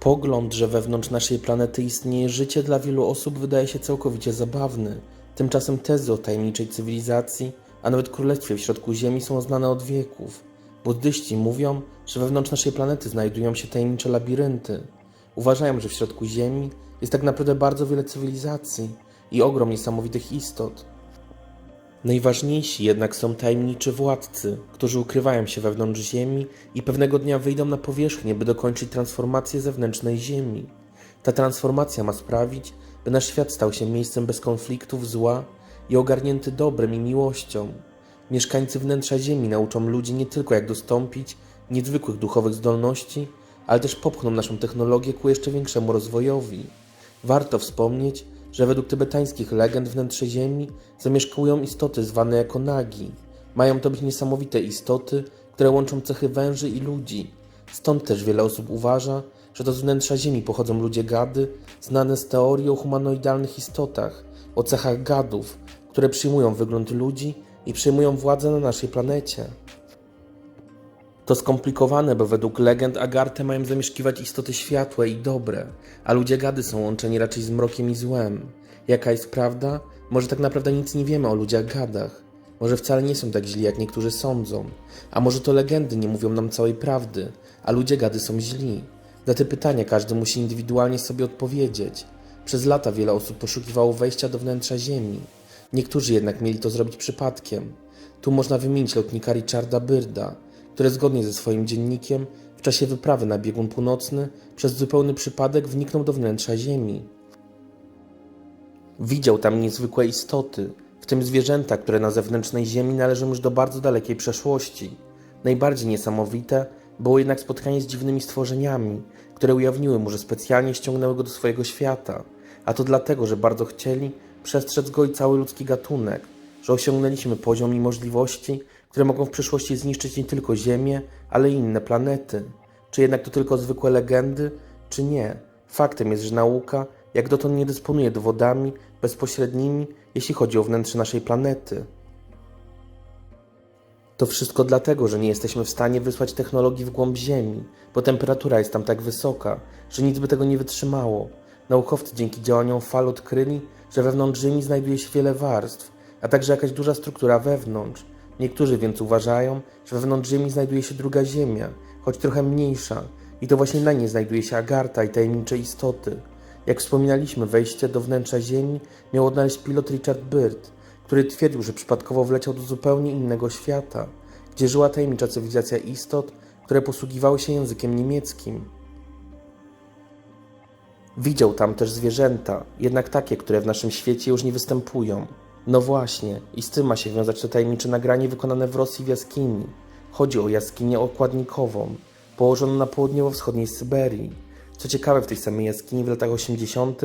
Pogląd, że wewnątrz naszej planety istnieje życie, dla wielu osób wydaje się całkowicie zabawny. Tymczasem tezy o tajemniczej cywilizacji, a nawet królestwie w środku Ziemi są znane od wieków. Buddyści mówią, że wewnątrz naszej planety znajdują się tajemnicze labirynty. Uważają, że w środku Ziemi jest tak naprawdę bardzo wiele cywilizacji i ogrom niesamowitych istot. Najważniejsi jednak są tajemniczy władcy, którzy ukrywają się wewnątrz Ziemi i pewnego dnia wyjdą na powierzchnię, by dokończyć transformację zewnętrznej Ziemi. Ta transformacja ma sprawić, by nasz świat stał się miejscem bez konfliktów, zła i ogarnięty dobrem i miłością. Mieszkańcy wnętrza Ziemi nauczą ludzi nie tylko jak dostąpić niezwykłych duchowych zdolności, ale też popchną naszą technologię ku jeszcze większemu rozwojowi. Warto wspomnieć, że według tybetańskich legend wnętrze Ziemi zamieszkują istoty zwane jako nagi. Mają to być niesamowite istoty, które łączą cechy węży i ludzi. Stąd też wiele osób uważa, że to z wnętrza Ziemi pochodzą ludzie gady, znane z teorii o humanoidalnych istotach, o cechach gadów, które przyjmują wygląd ludzi i przejmują władzę na naszej planecie. To skomplikowane, bo według legend Agarte mają zamieszkiwać istoty światłe i dobre, a ludzie gady są łączeni raczej z mrokiem i złem. Jaka jest prawda? Może tak naprawdę nic nie wiemy o ludziach gadach. Może wcale nie są tak źli, jak niektórzy sądzą. A może to legendy nie mówią nam całej prawdy, a ludzie gady są źli. Na te pytania każdy musi indywidualnie sobie odpowiedzieć. Przez lata wiele osób poszukiwało wejścia do wnętrza Ziemi. Niektórzy jednak mieli to zrobić przypadkiem. Tu można wymienić lotnika Richarda Byrda, który zgodnie ze swoim dziennikiem w czasie wyprawy na biegun północny przez zupełny przypadek wniknął do wnętrza Ziemi. Widział tam niezwykłe istoty, w tym zwierzęta, które na zewnętrznej Ziemi należą już do bardzo dalekiej przeszłości. Najbardziej niesamowite było jednak spotkanie z dziwnymi stworzeniami, które ujawniły mu, że specjalnie ściągnęły go do swojego świata, a to dlatego, że bardzo chcieli przestrzec go i cały ludzki gatunek, że osiągnęliśmy poziom i możliwości, które mogą w przyszłości zniszczyć nie tylko Ziemię, ale i inne planety. Czy jednak to tylko zwykłe legendy, czy nie? Faktem jest, że nauka jak dotąd nie dysponuje dowodami bezpośrednimi, jeśli chodzi o wnętrze naszej planety. To wszystko dlatego, że nie jesteśmy w stanie wysłać technologii w głąb Ziemi, bo temperatura jest tam tak wysoka, że nic by tego nie wytrzymało. Naukowcy dzięki działaniom fal odkryli, że wewnątrz Ziemi znajduje się wiele warstw, a także jakaś duża struktura wewnątrz. Niektórzy więc uważają, że wewnątrz Ziemi znajduje się druga Ziemia, choć trochę mniejsza, i to właśnie na niej znajduje się Agarta i tajemnicze istoty. Jak wspominaliśmy, wejście do wnętrza Ziemi miał odnaleźć pilot Richard Byrd, który twierdził, że przypadkowo wleciał do zupełnie innego świata, gdzie żyła tajemnicza cywilizacja istot, które posługiwały się językiem niemieckim. Widział tam też zwierzęta, jednak takie, które w naszym świecie już nie występują. No właśnie, i z tym ma się wiązać to tajemnicze nagranie wykonane w Rosji w jaskini. Chodzi o jaskinię okładnikową, położoną na południowo-wschodniej Syberii. Co ciekawe, w tej samej jaskini w latach 80.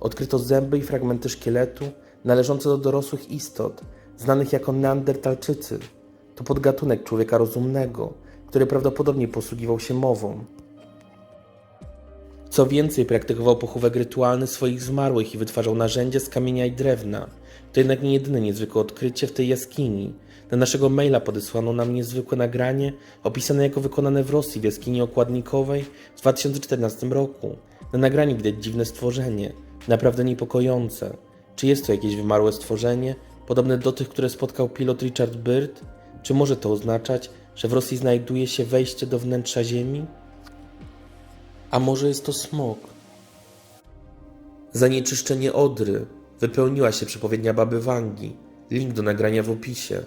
odkryto zęby i fragmenty szkieletu należące do dorosłych istot, znanych jako neandertalczycy. To podgatunek człowieka rozumnego, który prawdopodobnie posługiwał się mową. Co więcej, praktykował pochówek rytualny swoich zmarłych i wytwarzał narzędzia z kamienia i drewna. To jednak nie jedyne niezwykłe odkrycie w tej jaskini. Na naszego maila podesłano nam niezwykłe nagranie opisane jako wykonane w Rosji w jaskini okładnikowej w 2014 roku. Na nagraniu widać dziwne stworzenie, naprawdę niepokojące. Czy jest to jakieś wymarłe stworzenie, podobne do tych, które spotkał pilot Richard Byrd? Czy może to oznaczać, że w Rosji znajduje się wejście do wnętrza Ziemi? A może jest to smok? Zanieczyszczenie Odry wypełniła się przepowiednia baby Wangi. Link do nagrania w opisie.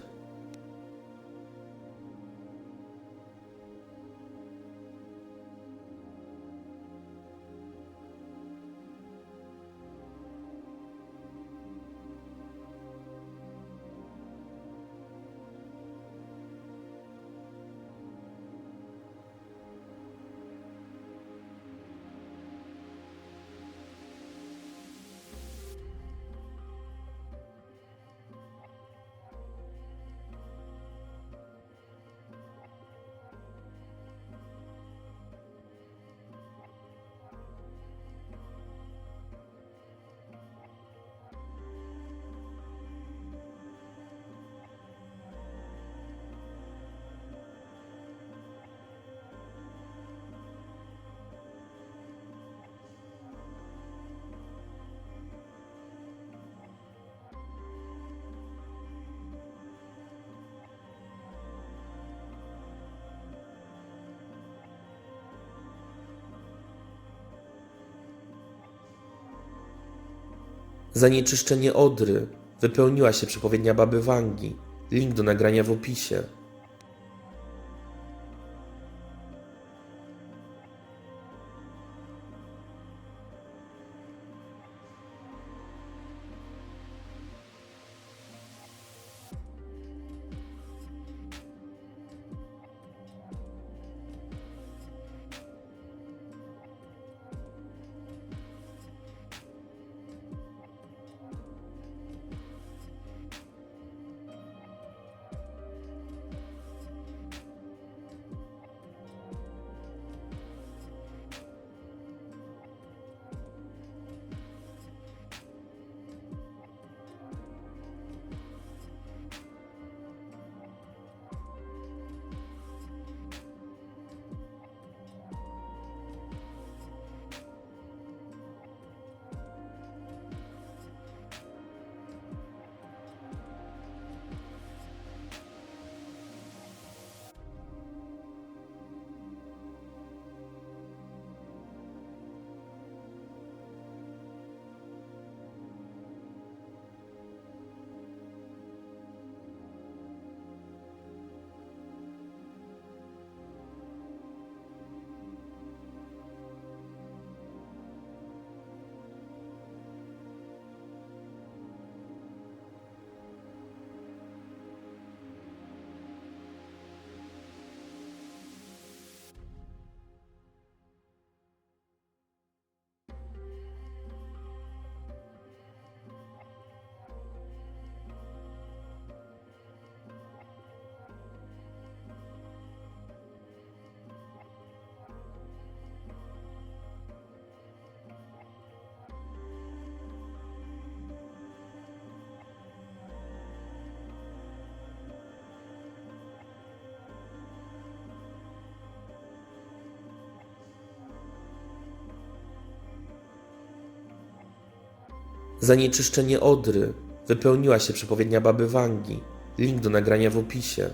Zanieczyszczenie Odry. Wypełniła się przepowiednia baby Wangi. Link do nagrania w opisie. Zanieczyszczenie Odry. Wypełniła się przepowiednia baby Wangi. Link do nagrania w opisie.